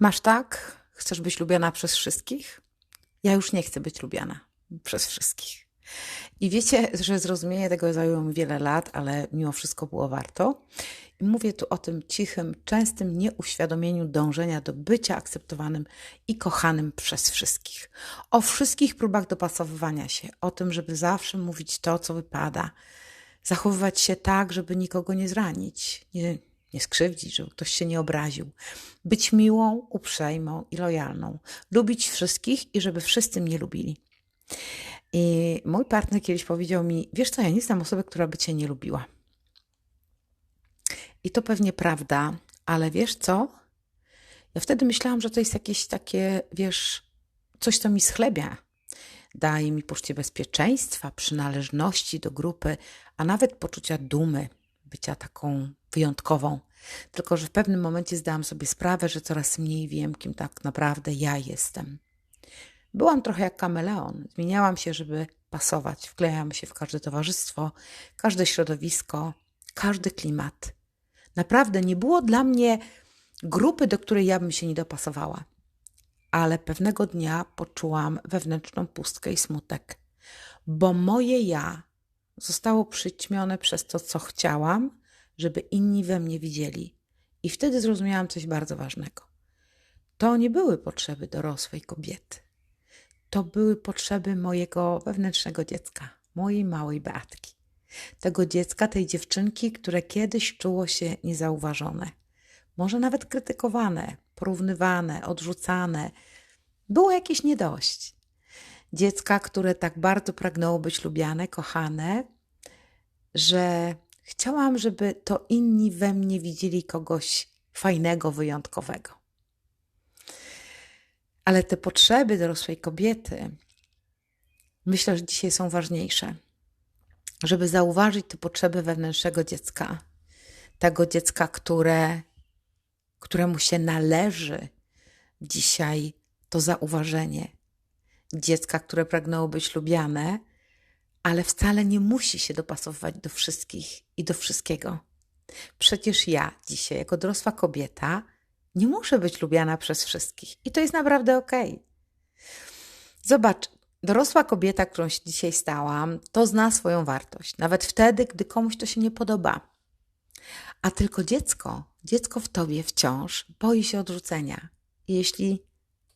Masz tak? Chcesz być lubiana przez wszystkich? Ja już nie chcę być lubiana przez wszystkich. I wiecie, że zrozumienie tego zajęło mi wiele lat, ale mimo wszystko było warto. I mówię tu o tym cichym, częstym nieuświadomieniu dążenia do bycia akceptowanym i kochanym przez wszystkich. O wszystkich próbach dopasowywania się, o tym, żeby zawsze mówić to, co wypada, zachowywać się tak, żeby nikogo nie zranić, nie, nie skrzywdzić, żeby ktoś się nie obraził. Być miłą, uprzejmą i lojalną. Lubić wszystkich i żeby wszyscy mnie lubili. I mój partner kiedyś powiedział mi: Wiesz co, ja nie znam osoby, która by cię nie lubiła. I to pewnie prawda, ale wiesz co? Ja wtedy myślałam, że to jest jakieś takie, wiesz, coś, co mi schlebia. Daje mi poczucie bezpieczeństwa, przynależności do grupy, a nawet poczucia dumy, bycia taką wyjątkową. Tylko, że w pewnym momencie zdałam sobie sprawę, że coraz mniej wiem, kim tak naprawdę ja jestem. Byłam trochę jak kameleon. Zmieniałam się, żeby pasować. Wklejałam się w każde towarzystwo, każde środowisko, każdy klimat. Naprawdę nie było dla mnie grupy, do której ja bym się nie dopasowała. Ale pewnego dnia poczułam wewnętrzną pustkę i smutek, bo moje ja zostało przyćmione przez to, co chciałam, żeby inni we mnie widzieli. I wtedy zrozumiałam coś bardzo ważnego. To nie były potrzeby dorosłej kobiety. To były potrzeby mojego wewnętrznego dziecka, mojej małej Beatki. Tego dziecka, tej dziewczynki, które kiedyś czuło się niezauważone, może nawet krytykowane, porównywane, odrzucane. Było jakieś niedość. Dziecka, które tak bardzo pragnęło być lubiane, kochane, że chciałam, żeby to inni we mnie widzieli kogoś fajnego, wyjątkowego. Ale te potrzeby dorosłej kobiety, myślę, że dzisiaj są ważniejsze. Żeby zauważyć te potrzeby wewnętrznego dziecka, tego dziecka, które, któremu się należy dzisiaj to zauważenie. Dziecka, które pragnęło być lubiane, ale wcale nie musi się dopasowywać do wszystkich i do wszystkiego. Przecież ja dzisiaj, jako dorosła kobieta, nie muszę być lubiana przez wszystkich i to jest naprawdę okej. Okay. Zobacz, dorosła kobieta, którą się dzisiaj stałam, to zna swoją wartość, nawet wtedy, gdy komuś to się nie podoba. A tylko dziecko, dziecko w tobie wciąż boi się odrzucenia. Jeśli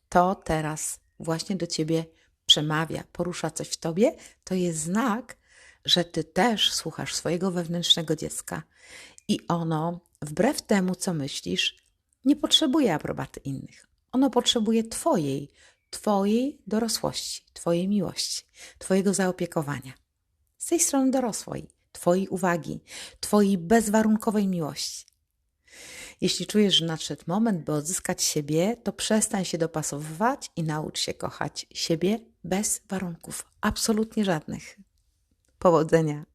to teraz właśnie do ciebie przemawia, porusza coś w tobie, to jest znak, że ty też słuchasz swojego wewnętrznego dziecka i ono, wbrew temu, co myślisz, nie potrzebuje aprobaty innych. Ono potrzebuje Twojej, Twojej dorosłości, Twojej miłości, Twojego zaopiekowania. Z tej strony dorosłej, Twojej uwagi, Twojej bezwarunkowej miłości. Jeśli czujesz, że nadszedł moment, by odzyskać siebie, to przestań się dopasowywać i naucz się kochać siebie bez warunków, absolutnie żadnych. Powodzenia.